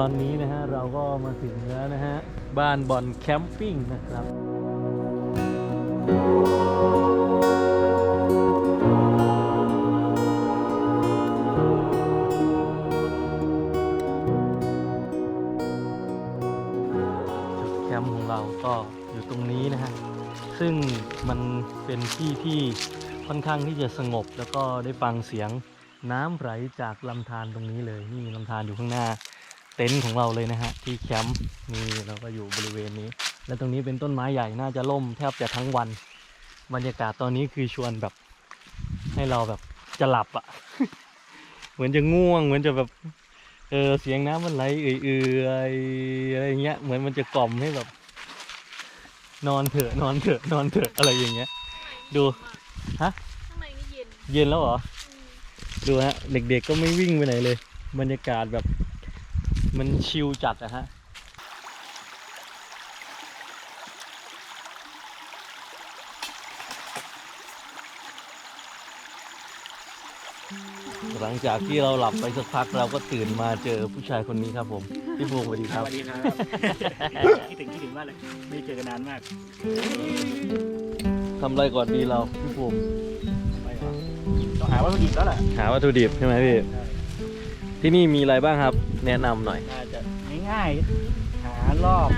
ตอนนี้นะฮะเราก็มาถึงแล้วนะฮะ บ้านบอลแคมปิ้งนะครับจุดแคมป์ของเราก็อยู่ตรงนี้นะฮะ ซึ่งมันเป็นที่ที่ค่อนข้างที่จะสงบแล้วก็ได้ฟังเสียงน้ำไหลจากลำธารตรงนี้เลยนี่ลำธารอยู่ข้างหน้า เต็นท์ของเราเลยนะฮะที่แคมป์นี่เราก็อยู่บริเวณนี้ และตรงนี้เป็นต้นไม้ใหญ่น่าจะล่มแทบจะทั้งวัน บรรยากาศตอนนี้คือชวนแบบ ให้เราแบบจะหลับอะ่ะ เหมือนจะง่วง เหมือนจะแบบเออเสียงน้ำมันไหลเอื่อยๆอะไรเงี้ยเหมือนมันจะกล่อมให้แบบ นอนเถอะนอนเถอะนอนเถอะอะไรอย่างเงี้ย ดูฮะข้างในนี่เย็นเย็นแล้วเหรอดูฮะเด็กๆก็ไม่วิ่งไปไหนเลย บรรยากาศแบบ มันชิลจัดอะฮะหลังจากที่เราหลับไปสักพักเราก็ตื่นมาเจอผู้ชายคนนี้ครับผม พี่ภูมิสวัสดีครับ สวัสดีครับ คิดถึงคิดถึงมากเลย ไม่ได้เจอกันนานมากทำอะไรก่อนดีเราพี่ภูมิไปเหรอต้องหาวัตถุดิบแล้วแหละหาวัตถุดิบใช่ไหมพี่ ที่นี่มีอะไรบ้างครับ แนะนำหน่อย น่าจะง่ายๆหารอบ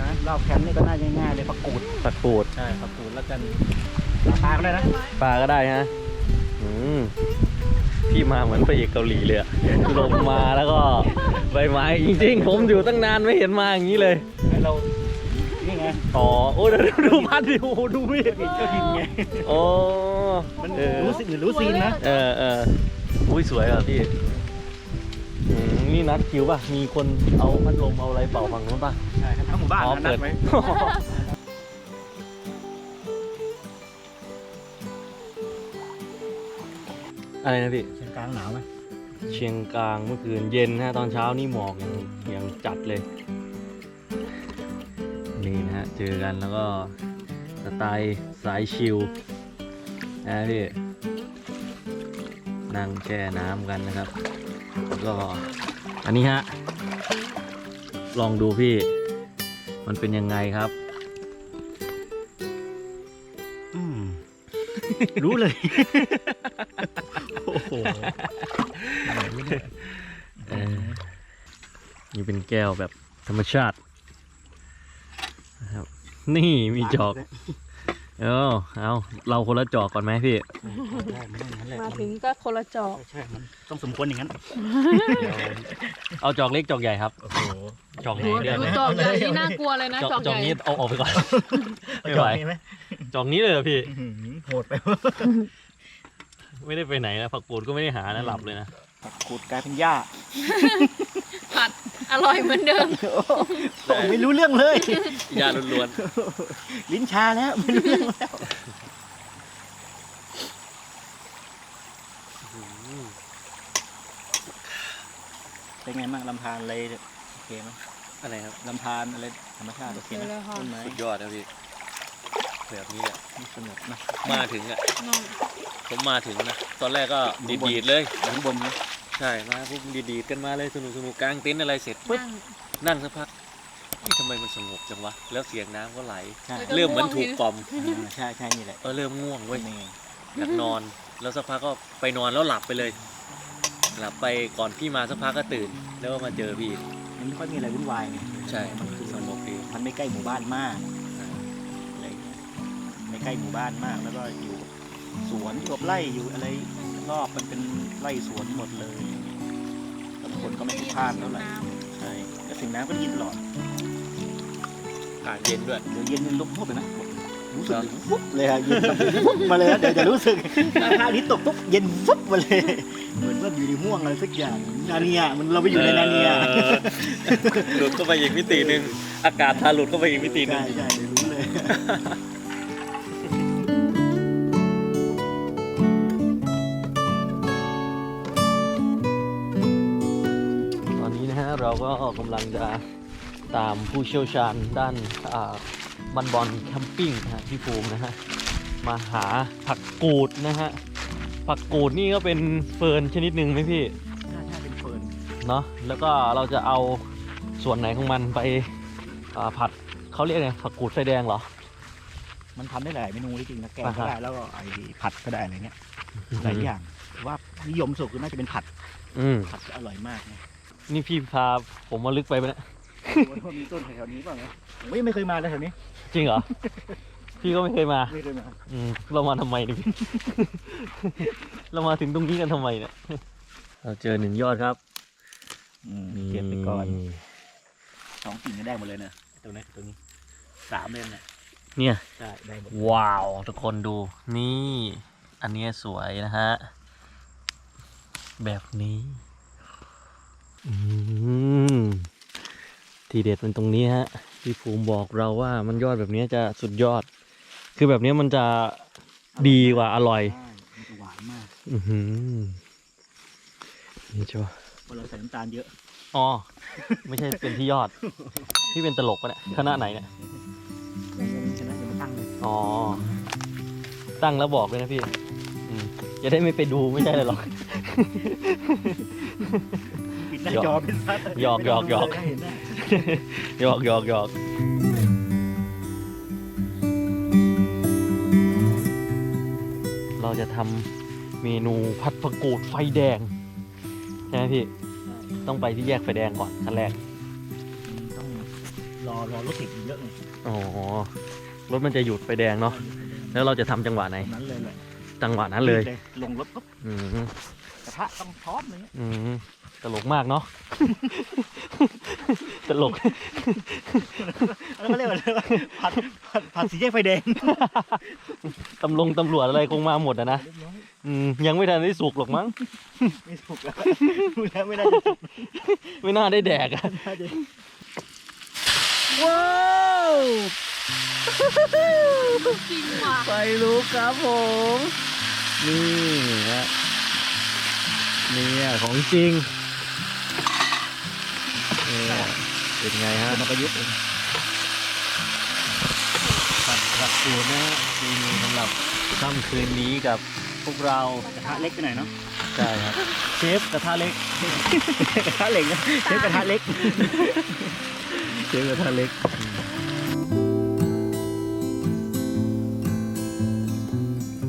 นะรอบแคมป์นี่ก็น่าจะง่ายเลยผักกูดผักปูด ใช่ผักกูดแล้วกันราคาก็ได้นะปลาก็ได้ฮะ อืม พี่มาเหมือนพระเอกเกาหลีเลยอะลงมาแล้วก็ใบไม้จริงๆ ผมอยู่ตั้งนานไม่เห็นมาอย่างนี้เลย ให้เรานี่ไงอ๋อ โอ้เดี๋ยวดูพัดดิโอ้โหดูมีดเจ้าถิ่นไงโอ้มันเออรู้สึกหรือรู้ซีนนะ เออเอออุ้ยสวยอะพี่อืม นี่นัดคิวป่ะ มีคนเอาพัดลมเอาอะไรเป่าฝั่งนู้นป่ะ ใช่ทั้งหมู่บ้านอ๋อนะเปินัดดไว้อะไรนะพี่ เชียงกลางหนาวไหมเชียงกลางเมื่อคืนเย็นนะตอนเช้านี่หมอกยังยังจัดเลย นี่นะฮะ เจอกันแล้วก็สไตล์สายชิลนะพี่นั่งแช่น้ำกันนะครับ แล้วก็อันนี้ฮะ ลองดูพี่ มันเป็นยังไงครับรู้เลย โอ้โหนี่เป็นแก้วแบบธรรมชาตินะครับ นี่มีจอก เออเอาเราคนละจอกก่อนไหมพี่ ใช่มันต้องอย่างนั้นแหละมาถึงก็คนละจอก ใช่มันต้องสมควรอย่างนั้นเอาจอกเล็กจอกใหญ่ครับ โอ้โหจอกไหนดูเดี๋ยวดูจอกใหญ่นี่น่ากลัวเลยนะจอกจอกจใหอกญ่นี้เอาออกไปก่อน ไม่ไหวมีไหมจอกนี้เลยเหรอพี่ อื้อหือโหดไปไม่ได้ไปไหนนะผักกูดก็ไม่ได้หานะหลับเลยนะขูดกลายเป็นหญ้าผัด อร่อยเหมือนเดิม โอ้โหไม่รู้เรื่องเลย ยาล้วนลิ้นชาแล้วไม่รู้เรื่องแล้ว เป็นไงบ้างลำธารอะไรโอเคไหมๆอะไรครับลำธารอะไรธรรมชาติโอเคไหมโอเคเลยค่ะ ต้นไม้สุดยอดนะพี่แบบนี้แหละสนุกนะมาถึงอะ น้องผมมาถึงนะ ตอนแรกก็ดีดๆเลย อยู่ข้างบนนะ ใช่มาปุ๊บดีดๆกันมาเลยสนุกสนุกๆกลางเต็นท์อะไรเสร็จปุ๊บนั่ง นั่งสักพักนี่ทำไมมันสงบจังวะแล้วเสียงน้ำก็ไหล ใช่แล้วก็เริ่มเหมือนถูกกล่อมอ่าใช่ใช่นี่แหละเออเริ่มง่วงเว้ย นี่อยากนอน แล้วสักพักก็ไปนอนแล้วหลับไปเลย หลับไปก่อนพี่มาสักพักก็ตื่น แล้วก็มาเจอพี่ มันไม่ค่อยมีอะไรวุ่นวายไงใช่ มันคือสงบดีมันไม่ใกล้หมู่บ้านมากอะไรอย่างเงี้ยไม่ใกล้หมู่บ้านมากแล้วก็อยู่สวนอยู่กับไร่อยู่อะไร รอบมันเป็นไร่สวนหมดเลยแล้วคนก็ไม่พลุกพล่านเท่าไหร่ใช่แล้วเสิ่งน้ำก็ได้ยินตลอดอากาศเย็นด้วยเดี๋ยวเย็นมันลุกพบเลยนะรู้สึกถึงฟุ๊บเลยอะเย็นแบบฟุ๊บมาเลยนะเดี๋ยวจะรู้สึกถ้าพระอาทิตย์ตกปุ๊บเย็นฟุ๊บมาเลย เหมือนว่าอยู่ในม่วงอะไรสักอย่างนาเนียมันเราไปอยู่ในนาเนียเออหลุดเข้าไปอีกมิติหนึ่งอากาศพาหลุดเข้าไปอีกมิติหนึ่ใช่งใช่เดี๋ยวรู้เลย ก็กำลังจะตามผู้เชี่ยวชาญด้านอ่าบันบอลแคมปิ้งนะฮะพี่ภูมินะฮะมาหาผักกูดนะฮะผักกูดนี่ก็เป็นเฟิร์นชนิดหนึ่งไหมพี่น่าจะเป็นเฟิร์นเนาะแล้วก็เราจะเอาส่วนไหนของมันไปอ่าผัดเขาเรียกไงผักกูดไฟแดงเหรอ มันทำได้หลายเมนูจริงๆนะแกงอ่าก็ฮะได้แล้วก็ไอ้ผัดก็ได้อะไรเงี้ยหลายอย่างแต่ว่านิยมสุดคือน่าจะเป็นผัดอืมผัดจะอร่อยมากนะ นี่พี่พาผมมาลึกไปปะเนี่ยโอ้ยมีต้นแถวๆนี้เปล่าเนี่ยผมไม่ไม่เคยมาเลยแถวนี้ จริงเหรอ พี่ก็ไม่เคยมาไม่เคยมา อืมเรามาทำไมเนี่ยพี่ เรามาถึงตรงนี้กันทำไมเนี่ยเราเจอหนึ่งยอดครับอืมเก็บไปก่อนสองกิ่งก็ได้หมดเลยนะตัวนี้ตัวนี้สามเลยนะเนี่ย ใช่ได้หมดว้าว ทุกคนดู นี่ อันเนี้ยสวยนะฮะ แบบนี้อืม ทีเด็ดมันตรงนี้ฮะพี่ภูมิบอกเราว่ามันยอดแบบนี้จะสุดยอด คือแบบนี้มันจะดีกว่าอร่อยใช่มันจะหวานมากอือหือนี่ชัวเพราะเราใส่น้ำตาลเยอะ อ๋อ ไม่ใช่เป็นที่ยอด พี่เป็นตลกปะเนี่ยคณะไหนเนี่ยฉะนั้นอย่ามาตั้งเลยอ๋อ ตั้งแล้วบอกเลยนะพี่อืมจะได้ไม่ไปดูไม่ใช่เลยหรอกปิ ดหน้าจอเป็นซัดหยอกหยอกหยอกไม่เห็นหน้าหยอกหยอกหยอกเราจะทำเมนูผัดผักกูดไฟแดง ใช่ไหมพี่ ต้องไปที่แยกไฟแดงก่อนขั้นแรก ต้องรอรอรถติดอยู่เยอะเลยอ๋อ รถมันจะหยุดไฟแดงเนาะ แล้วเราจะทำจังหวะไหนตรงนั้นเลยแหละจังหวะนั้นเลย ลงรถปุ๊บอืมก ระทะต้องพร้อมเลยอืมตลกมากเนาะ ตลก แล้วก็เรียกว่าอะไรวะผัดผัดผัดสีแยกไฟแดงตำรวจตำรวจอะไรคงมาหมดอะนะเรียบร้อยอืมยังไม่ทันได้สุกหรอกมั้ง ไม่ถูกแล้วดูแล้วไม่น่าจะถูกไม่น่าได้แดกอะน่าจะว้าวจริงว่ะไฟลุกครับผม นี่ฮะ เนี่ยของจริงเนี่ยเป็นไงฮะมาประยุกต์เองผัดผักกูดนะฮะเมนูสำหรับค่ำคืนนี้กับพวกเรากระทะเล็กไปหน่อยเนาะใช่ครับเชฟกระทะเล็กกระทะเหล็กนะใช้กระทะเล็กเชฟกระทะเล็ก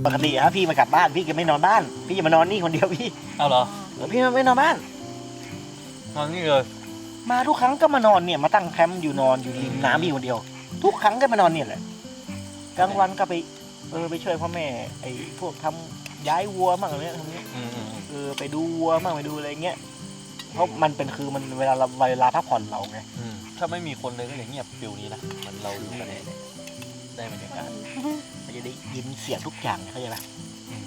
ปกติครับพี่มากลับบ้านพี่จะไม่นอนบ้าน พี่จะมานอนนี่คนเดียวพี่เอาเหรอเออพี่ไม่นอนบ้าน นอนนี่เลยมาทุกครั้งก็มานอนเนี่ยมาตั้งแคมป์อยู่นอนอยู่ริมน้ำพี่คนเดียว ทุกครั้งก็มานอนเนี่ยแหละกลางวันก็ไปเออไปช่วยพ่อแม่ไอ้พวกทำย้ายวัวมั่งอะไรเงี้ยทำเนี้ยอืมอืมเออไปดูวัวมั่งไปดูอะไรเงี้ยเพราะมันเป็นคือมันเวลาเราเวลาพักผ่อนเราไง อืมถ้าไม่มีคนเลยก็อย่างเงียบฟิวนี้นะมันเราอยู่กันเอง ได้บรรยากาศมันจะได้ยินเสียงทุกอย่างเข้าใจไหมอืม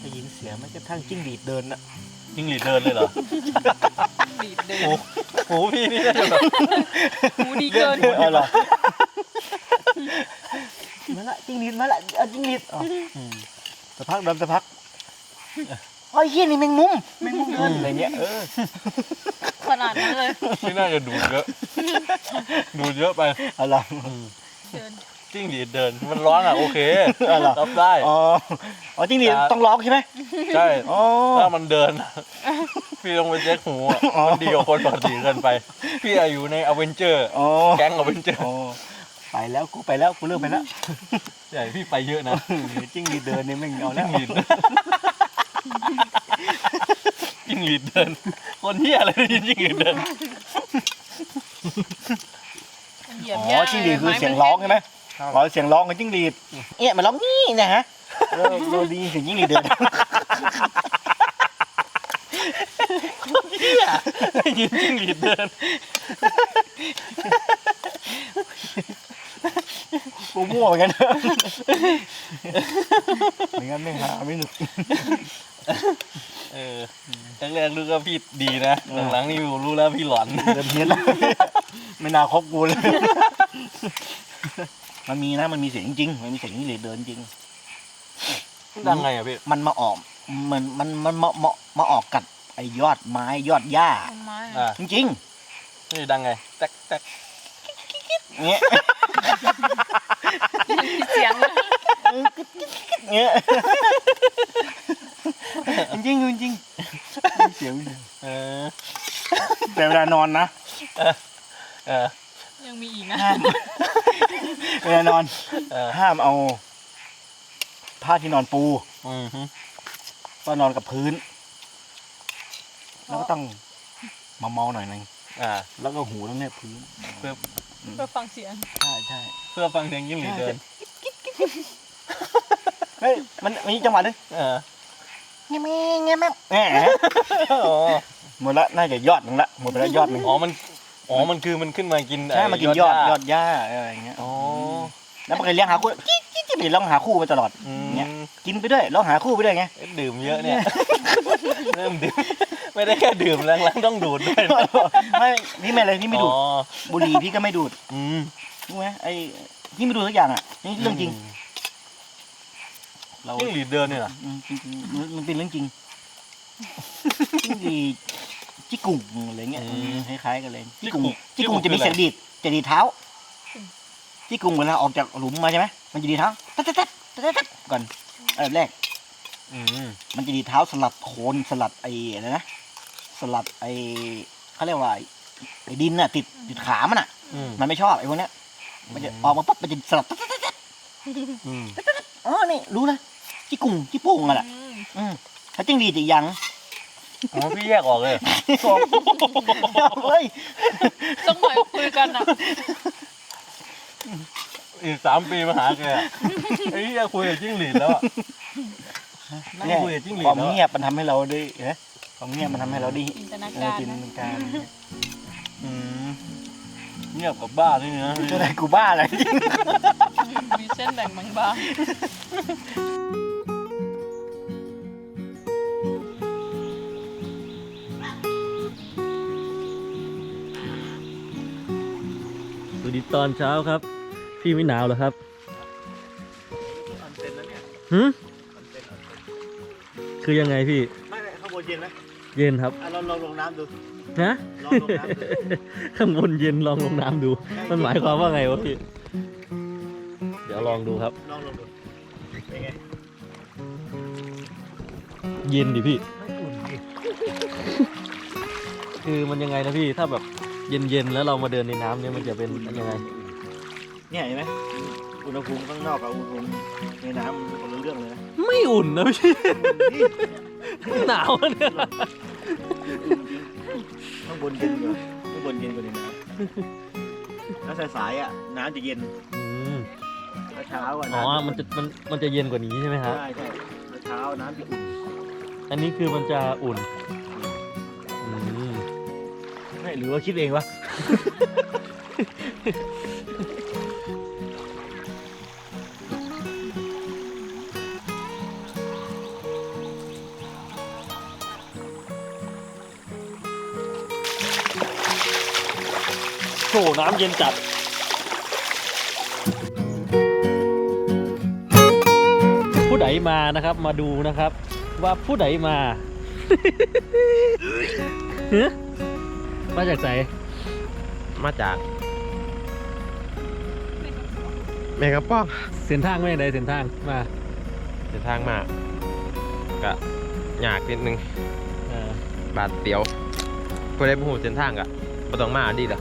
ได้ยินเสียงแม้กระทั่งจิ้งหรีดเดินน่ะยิ่งหลีดเดินเลยเหรอบีบเดินโอ้โหพี่นี่ได้แบบหูดีเกิน เออเหรอมาละจิ้งหรีดมาละเอาจิ้งหรีดอ๋ออืมสักพักเดินสักพักโอ้ยเฮียนี่แมงมุมแมงมุมเดินอะไรเงี้ยเออขนาดนั้นเลย ไม่น่าจะดูดเยอะ ดูดเยอะไป เอาล่ะเดิน จิ้งหรีดเดิน มันร้อนอะโอเคเอาเหรอรับได้ อ๋ออ๋อจิ้งหรีดครับต้องร้องใช่ไหมใช่ อ๋อถ้ามันเดิน พี่ต้องไปเช็คหูอะอ๋อมันดีกว่าคนปกติเกินไป พี่อายุในอเวนเจอร์ อ๋อแก๊งอเวนเจอร์อ๋อไปแล้วกูไปแล้วกูเริ่มไปแล้วใช่พี่ไปเยอะนะจิ้งหรีดเดินเนี่ยไม่เอาแล้จิ้วงหรีดจิ้งหรีดเดิน คนเที่ยอะไรได้ยินจิ้งหรีดเดิน เหยียบอ๋หญ้าอจิ้งหรีดคือเสียงร้องใช่ไหม อ๋อเสียงร้องของจิ้งหรีดเอ๊ะมันร้องนี่นะฮะเราเราไดีเสียงจิ้งหรีดเดินได้ยินจิ้งหรีดเดินกูมั่วเหมือนกันไม่งั้นไม่หาไม่หนุกเออแรกๆรู้ก็พี่ดีนะ หลังๆนี่รู้แล้วพี่หลอนเดินเพี้ยนแล้วไม่น่าคบกูเลย มันมีนะมันมีเสียงจริงมันมีเสียงจิ้งหรีดเดินจริง ดังไงอะพี่มันมาออกมันมันมันมามามาออกกัดไอ้ยอดไม้ยอดหญ้า ต้นไม้อ่าจริงนี่ดังไงแจ๊กแจ๊กๆเงี้ยเสียงนะเงี้ยจริงๆจริงๆมีเสียงเออแต่เวลานอนนะ เออ ยังมีอีกนะห้ามเวลานอนเออ ห้ามเอาผ้าที่นอนปูอืมฮึก็นอนกับพื้น แล้วก็ต้องมาเมาๆหน่อยหนึงอ่า แล้วก็หูต้องแนบพื้นเพื่อเพื่อฟังเสียงใช่ใช่เพื่อฟังเสียงยิ่งหลีดเดินเฮ้ยมันมีจังหวะนึงเออเงี้ยแม่เงี้ยแม่แหมอ๋อหมดละน่าจะยอดหนึ่งละหมดไปแล้วยอดหนึ่งอ๋อมัน อ๋อ มันคือมันขึ้นมากินใช่ไมากินยอดหญ้ายอดหญ้าอะไรอย่างเงี้ยอ๋อแล้วมันเคยเลี้ยงหาคู่จิ๊ดจิ๊ดจิ๊ดไปร้องหาคู่ไปตลอดอืมเนี่ยกินไปด้วยร้องหาคู่ไปด้วยไงเอ๊ะดื่มเยอะเนี่ยเริ่มดื่มไม่ได้แค่ดื่มแรงๆต้องดูดด้วยนะไม่พี่ไม่อะไรพี่ไม่ดูดอ๋อบุหรี่พี่ก็ไม่ดูด อืมรู้ไหมไอ้พี่ไม่ดูดสักอย่างอะนี่เรื่องจริง เรายิ่งหลีดเดินเนี่ยเหรออืมจริงๆมันมันเป็นเรื่องจริงจิ้งหรีด จิกกุ่งอะไรเงี้ยคล้ายๆกันเลยจิกกุ่งจิกกุ่งจะมีเสียงดีดจะดีดเท้าจิกกุ่งเวลาออกจากหลุมมาใช่ไหมมันจะดีดเท้าตัดตัดตัดตัดตัดก่อนอันดับแรก อืมมันจะดีดเท้าสลัดโคนสลัดไอ้อะไรนะสลัดไอ้เขาเรียกว่าไอ้ไอ้ดินน่ะ ติดติดขามันอะ อืมมันไม่ชอบไอ้พวกเนี้ยมันจะออกมาปั๊บมันจะสลัดตัดตัดตัดอืมอ๋อนี่รู้นะจิกกุ่งจิโป่งอะแหละอืม อืมถ้าจิ้งหรีดอีกอย่าง อ๋อพี่แยกออกเลยเฮ้ยต้องหน่อยคุยกันอะอีกสามปีมาหาแกอะไอ้เหี้ยคุยกับจิ้งหรีดแล้วอะนั่งเนี่ยคุยกับจิ้งหรีดความแล้วอะเงียบมันทำให้เราได้เห็นไหมความเงียบมันทำให้เราได้จินตนาเออการจินตนะนาการอืมเงียบกับบ้าด้วยนะจะได้กูบ้าอะไร มีเส้นแบ่งบาง วัสดีตอนเช้าครับ พี่ไม่หนาวเหรอครับหืมคือยังไงพี่ ไม่ไม่ข้างบนเย็นไหมเย็นครับอะลองลองลงน้ำดู นะลองลงน้ำดู ข้างบนเย็นลองลงน้ำดู มันหมายความว่าไงวะพี่ เดี๋ยวลองดูครับ ลองลงดูเป็นไงเย็นดิพี่ ไม่อุ่นดิคือมันยังไงนะพี่ถ้าแบบ เย็นๆ แล้วเรามาเดินในน้ำเนี่ยมันจะเป็นยังไง เนี่ยเห็นไหมอุณหภูมิข้างนอกกับอุณหภูมิในน้ำมันคนละเรื่องเลยนะไม่อุ่นนะพี่ หนาวอะเนี่ยข้างบนเย็นกว่าข้างบนเย็นกว่าในน้ำแล้วสายๆอะน้ำจะเย็นอืมแล้วเช้าอะอ๋อน้ำมันจะมันมันจะเย็นกว่านี้ใช่ไหมฮะ ใช่ใช่แล้วเช้าน้ำจะอุ่นอันนี้คือมันจะอุ่นอืม ไม่หรือว่าคิดเองวะโถน้ำเย็นจัด ผู้ใดมานะครับมาดูนะครับ ว่าผู้ใดมา เฮ้ย มาจากไหนมาจากแมงกะป้องเส้นทางไม่ไหนเส้นทางมาเดินทางมากกะยากนิดนึงเออบาดเตียวพอได้พูดเส้นทางกะบ่ต้องมาดีหรอก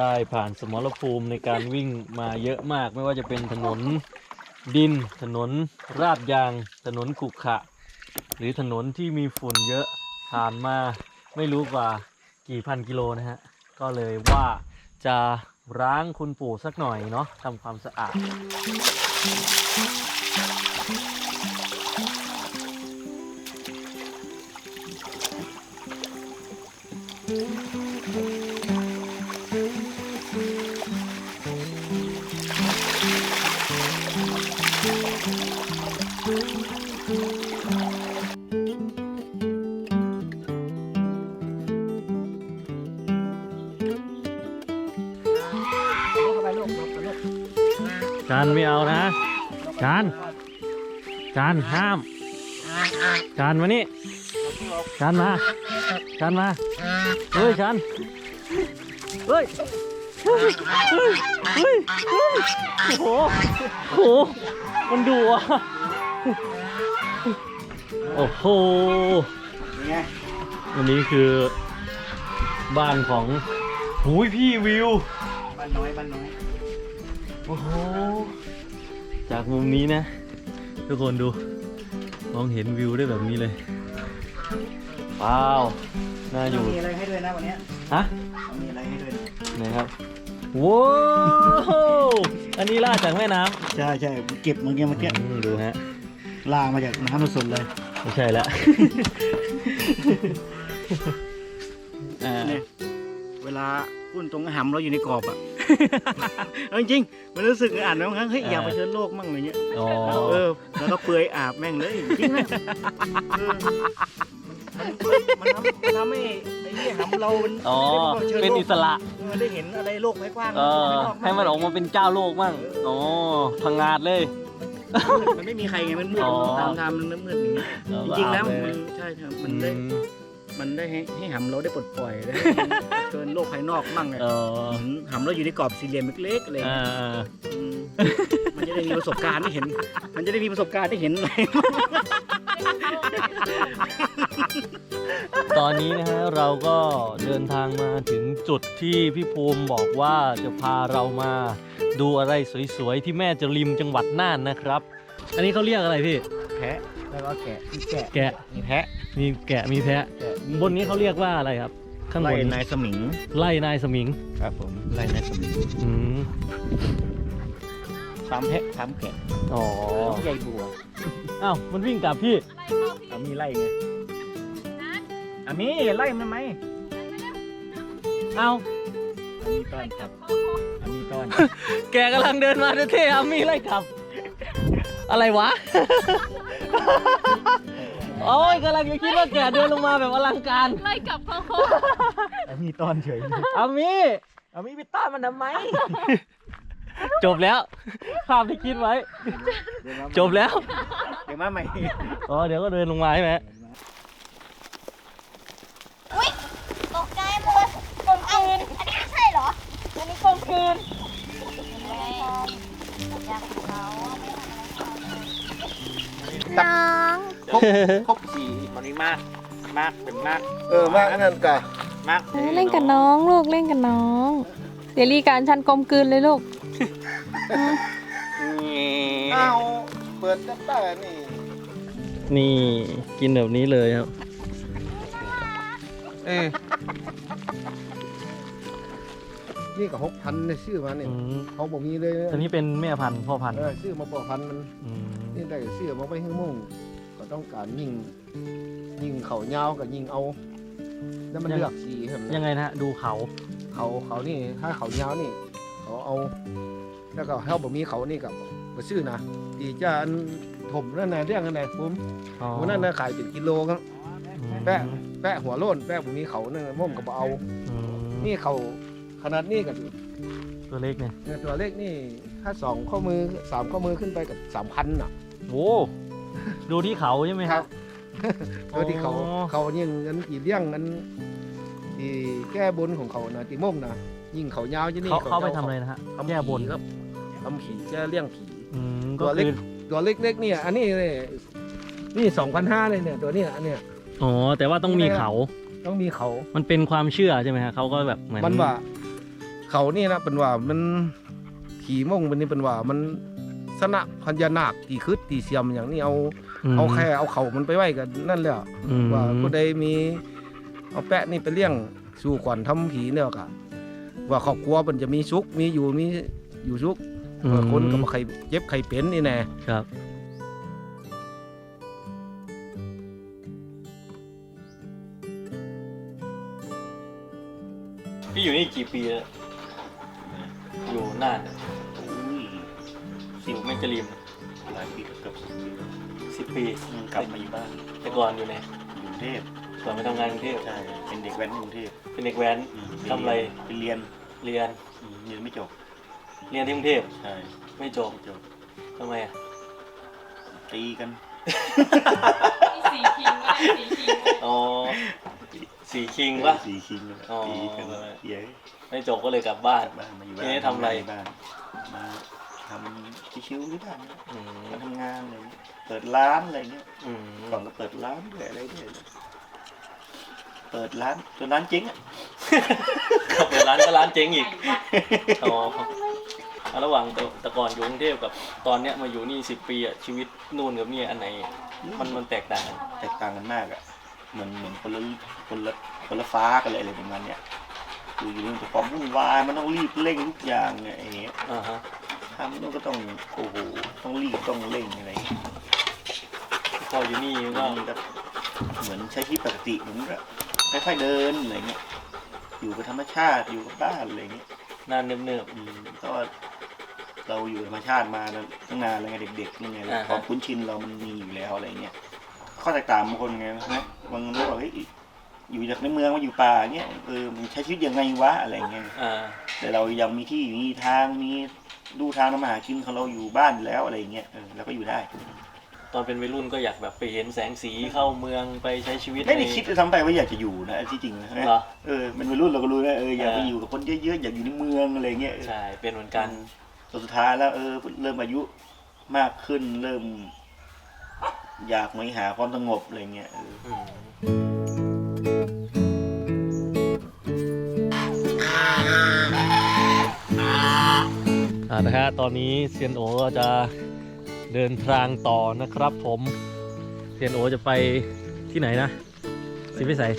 ได้ผ่านสมรภูมิในการวิ่งมาเยอะมาก ไม่ว่าจะเป็นถนนดิน ถนนราบยาง ถนนขรุขะหรือถนนที่มีฝุ่นเยอะผ่านมาไม่รู้กว่ากี่พันกิโลนะฮะ ก็เลยว่าจะร้างคุณปู่สักหน่อยเนาะทำความสะอาดอืม จานไม่เอานะ จาน จานห้าม จานมานี่ จานมา จานมา เฮ้ยจาน เฮ้ย เฮ้ย เฮ้ยโอ้โห โอ้โห มันดุอะ โอ้โหเป็นไงอันนี้คือ บ้านของหูยพี่วิว บ้านน้อยบ้านน้อยโอ้โห จากมุมนี้นะ ทุกคนดู มองเห็นวิวได้แบบนี้เลย ว้าว น่าอยู่ มีอะไรให้ด้วยนะวันเนี้ยฮะ มีอะไรให้ด้วยนะไหนครับว้าวอันนี้ล่าจากแม่น้ใช่ใช่ผมเก็บเมื่อกี้เมื่อำกี้ อืมดูฮะล่ามาจากน้ำสดๆเลย ไม่ใช่ละอ่าเนี่ยเวลาพุ่นตรงหำเราอยู่ในกรอบอะ เอาจริงๆมันรู้สึกอ่านบางครั้งเฮ้ยอยากไปเชิญโลกมั่งอะไรเงี้ย อ๋อเออ แล้วก็เปลือยอาบแม่งเลยจริงนะเออมันมันทำมันทำให้ไอ้เนี่ยหำเรามันอ๋อได้ชิญโลกเป็นอิสระเออได้เห็นอะไรโลกไร้กว้างเออโลกภายนอกให้มันออกมาเป็นเจ้าโลกมั่งอ๋อพังงาดเลย มันไม่มีใครไงมันมืดอ๋อตามทางมันมืดๆอย่างเงี้ยเออจริงๆแล้วอาบเลมัยนใช่ครับมันได้อืมมันได้ให้ให้หำเราได้ปลดปล่อยได้เกินโลกภายนอกมั่งไงเออเหมือนหำเราอยู่ในกรอบสี่เหลี่ยมเล็กๆอะไรอย่างอ่าเงี้ยอ่าอืมมันจะได้มีประสบการณ์ได้เห็น มันจะได้มีประสบการณ์ได้เห็นอะไร ตอนนี้นะฮะเราก็เดินทางมาถึงจุดที่พี่ภูมิบอกว่าจะพาเรามาดูอะไรสวยๆที่แม่จะริมจังหวัดน่านนะครับ อันนี้เขาเรียกอะไรพี่ แพะแล้วก็แกะมีแกะแกะ มีแพะมีแกะมีแพะ แกะบนนี้เขาเรียกว่าอะไรครับ ข้างบไล่นนายสมิงไล่นายสมิงครับผมไล่นายสมิงอืมสามแพะสามแกะอ๋อ ใหญ่บัวอ้าวมันวิ่งกลับพี่อามีไล่ไง อามีไล่มันไหมเอ้าอามีต้อนครับอามีต้อน แกกำลังเดินมาเท่ๆอามีไล่กลับ อะไรวะ โอ้ยกำลังจะคิดว่าแกเดินลงมาแบบอลังการ ไล่กลับเข้าโค้งอามีต้อนเฉยเลยอามีอามีไปต้อนมันทำไม จบแล้วภาพที่คิดไว้ จบแล้ว เดี๋ยวมาใหม่ อ๋อเดี๋ยวก็เดินลงมาใช่ไหม ตกใจหมดกลมกลืนอันนี้ใช่เหรอ อันนี้กลมกลืนอยากเขาน้องครบครบสี่ตอนนี้มาก มากเป็นมาก เออมากอันนั้นกะมากเออเล่นกับน้องลูกเล่นกับน้อง เดี๋ยวรีการชันกลมกลืนเลยลูกเอาเปิดกันได้นี่ นี่กินแบบนี้เลยครับ เออนี่ก็หกพันในชื่อมาเนี่ยอืมเขาบอกมีเลยอันนี้เป็นแม่พันธุ์พ่อพันธุ์เออชื่อมาบอกพันมันอืมนี่ได้ชื่อมาไว้ให้มุ่งก็ต้องการยิงยิงเขายาวกับยิงเอา แล้วมันเลือกสีเห็นไหมยังไงนะฮะดูเขาเขาเขานี่ถ้าเขายาวนี่ เขาเอา แล้วก็เขาบอกมีเขานี่กับมาชื่อนะดีจะอันถมนั่นนะเรื่องอะไรผมอ๋อวันนั้นนะขายเป็นกิโลครับ อืมแปะ แปะหัวโล้นแปะผมมีเขานั่นน่ะม่อมก็บ่เอา อืมนี่เขาขนาดนี้กับตัวเล็กเนี่ยตัวเลขนี่ถ้าสองข้อมือสามข้อมือขึ้นไปกับสามพันอะ โอ้ดูที่เขาใช่ไหมครับตัวที่เขาอ๋อ เขายิงกันกี่เลี้ยงกันที่แก้บนของเขานะที่ม่มนะยิงเขายาวจะนี่เขาเขาไปทำอะไรนะฮะทำแก้บนผีครับทำผีแก้เลี้ยงผี อืมตัก็วเล็กคือตัวเล็กๆเนี่ย อันนี้เนี่ยนี่สองพันห้าเลยเนี่ยตัวเนี้ยอันเนี้ย อ๋อแต่ว่าต้องมีเขา ต้องมีเขา มันเป็นความเชื่อใช่ไหมฮะเขาก็แบบเหมือนมันว่า เขานี่นะเป็นว่ามันผีม่งเป็นนี่เป็นว่ามันสนะพญานาคตีคืดตีเสียมอย่างนี้เอา ม เอาแค่เอาเขามันไปไว้กันนั่นแหละอืม ว่าผู้ใดมี เอาแปะนี่ไปเลี้ยงสู่ขวัญทำผีเนี่ยก็ว่าครอบครัวมันจะมีสุขมีอยู่มีอยู่สุขอืม ว่าคนก็บ่ใครเจ็บใครเป็นนี่แน่ครับ พี่อยู่นี่กี่ปีแล้วอยู่นานสิบอยู่ไม่กระลิมหลายปีเกือบสิบปีแล้วสิบปีกลับมาอยู่บ้านแต่ก่อนอยู่ไหนอยู่กรุงเทพก่อนไปทำงานกรุงเทพใช่เป็นเด็กแว้นกรุงเทพเป็นเด็กแว้นอืมทำอะไรไปเรียนเรียนอืมเรียนไม่จบเรียนที่กรุงเทพใช่ไม่จบจบทำไมอะตีกันสีคิงว่าสีคิงอ๋อ สีคิงวะสีคิงอ๋อ ตีกันเย้ยไม่จบก็เลยกลับบ้านบ้านมาอยู่บ้าทีนี้นทำอะไรบ้านมาทำชิวๆที่บ้านอืมมาทำงานอะไรเงี้ยเปิดร้านอะไรเงี้ยอืมก่อนก็เปิดร้านด้วยอะไรด้วยเปิดร้านจนร้านเจ๊งอะเปิดร้านก็ร้านเจ๊งอีกอ๋อเอาระหว่างแต่แต่ก่อนอยู่กรุงเทพกับตอนเนี้ยมาอยู่นี่สิบปีอะชีวิตนู่นกับนี่อันไหน มันมันแตกต่างกันแตกต่างกันมากอะ เหมือนเหมือนคนละคนละคนละฟ้ากันเลยอะไรประมาณเนี้ยคืออยู่เรื่องแต่ความวุ่นวายมันต้องรีบเร่งทุกอย่างเนี่ยไอ้เงี้ยอ่าฮะทำนู่นก็ต้องโอ้โหต้องรีบต้องเร่งอะไรเงี้ยพออยู่นี่ก็ก็มันก็เหมือนใช้ชีวิตปกติเหมือนกับค่อยๆเดินอะไรเงี้ยอยู่กับธรรมชาติอยู่กับบ้านอะไรเงี้ยนานเนิบ อืมก็เราอยู่ธรรมชาติมาตั้งนานแล้วไงเด็กๆนี่ไงอ่าฮะ ความคุ้นชินเรามันมีอยู่แล้วอะไรเงี้ย ข้อแตกต่างบางคนไงนะบางคนก็บอกเฮ้ยอยู่จากในเมืองมาอยู่ป่าเงี้ยเออมันใช้ชีวิตยังไงวะอะไรเงี้ยๆอ่าแต่เรายังมีที่มีทางมีดูทางทำมาหากินของเราอยู่บ้านอยู่แล้วอะไรเงี้ยเออเราก็อยู่ได้ ตอนเป็นวัยรุ่นก็อยากแบบไปเห็นแสงสีเข้าเมืองไปใช้ชีวิตไม่ได้ในคิดเลยซ้ำไปว่าอยากจะอยู่นะที่จริงนะเหรอเออเป็นวัยรุ่นเราก็รู้นะเอออยากไปเออออยู่กับคนเยอะๆอยากอยู่ในเมืองอะไรเงี้ยเออใช่เป็นเหมือนกันจนสุดท้ายแล้วเออเริ่มอายุมากขึ้นเริ่ม อยากมาหาความสงบอะไรเงี้ยเอออ่านะฮะตอนนี้เซียนโอก็จะเดินทางต่อนะครับผมเซียนโอจะไปที่ไหนนะสิพิสัย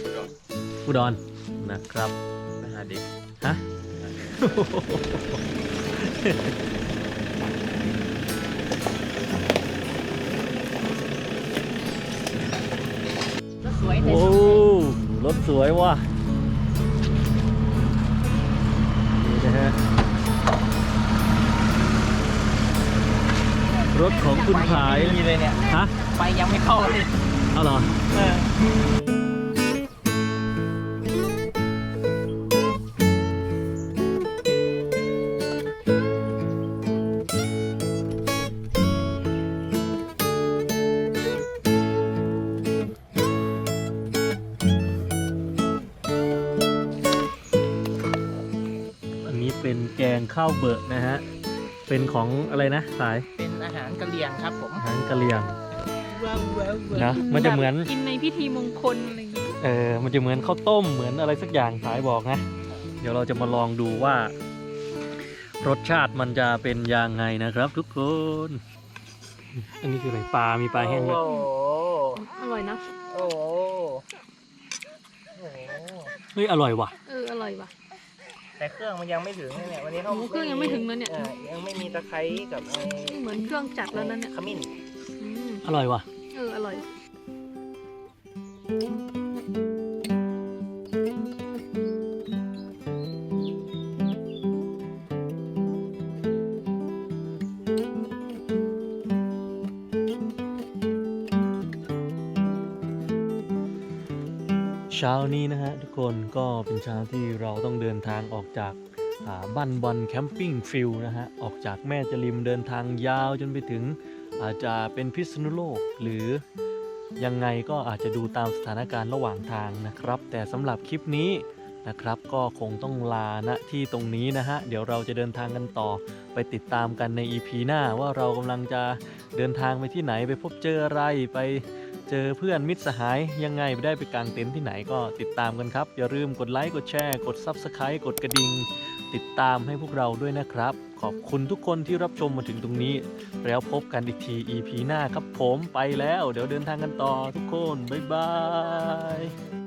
อุดรนะครับไปหาเด็กฮะ ถสวยว่ะนี่นะฮะรถของคุณขายดีเลยเนี่ยฮะ ไฟยังไม่เข้าเลยเอาเหรอ เออ ข้าวเบอะนะฮะ เป็นของอะไรนะสาย เป็นอาหารกะเหรี่ยงครับผม อาหารกะเหรี่ยง ว้าวว้าวว้าวนะมันจะเหมือนกินในพิธีมงคลอะไรอย่างงี้เออ มันจะเหมือนข้าวต้มเหมือนอะไรสักอย่างสายบอกนะ เดี๋ยวเราจะมาลองดูว่า รสชาติมันจะเป็นยังไงนะครับ ทุกคน อันนี้คืออะไรปลา มีปลาแห้งด้วยโอ้โหอร่อยนะ โอ้โหเฮ้ยอร่อยว่ะ เออ อร่อยว่ะ แต่เครื่องมันยังไม่ถึงเนี่ยวันนี้เขาโอ้เครื่องยังไม่ถึงเลยเนี่ย ออยังไม่มีตะไคร้กับไอ้เหมือนเครื่องจัดแล้วนั่นเนี่ยขมิ้น อืมอร่อยว่ะ เออ อร่อย เช้านี้นะฮะทุกคนก็เป็นเช้าที่เราต้องเดินทางออกจากาบ้านบอลแคมปิ้งฟิลนะฮะออกจากแม่จริมเดินทางยาวจนไปถึงอาจจะเป็นพิษณุโลก หรือยังไงก็อาจจะดูตามสถานการณ์ระหว่างทางนะครับ แต่สำหรับคลิปนี้นะครับ ก็คงต้องลาณที่ตรงนี้นะฮะเดี๋ยวเราจะเดินทางกันต่อไปติดตามกันใน EP หน้าว่าเรากำลังจะเดินทางไปที่ไหนไปพบเจออะไรไป เจอเพื่อนมิตรสหายยังไงไปได้ไปกางเต็นท์ที่ไหนก็ติดตามกันครับ อย่าลืมกดไลค์กดแชร์กด Subscribe กดกระดิ่งติดตามให้พวกเราด้วยนะครับ ขอบคุณทุกคนที่รับชมมาถึงตรงนี้ แล้วพบกันอีกที EP หน้าครับผมไปแล้ว เดี๋ยวเดินทางกันต่อทุกคน บ๊ายบาย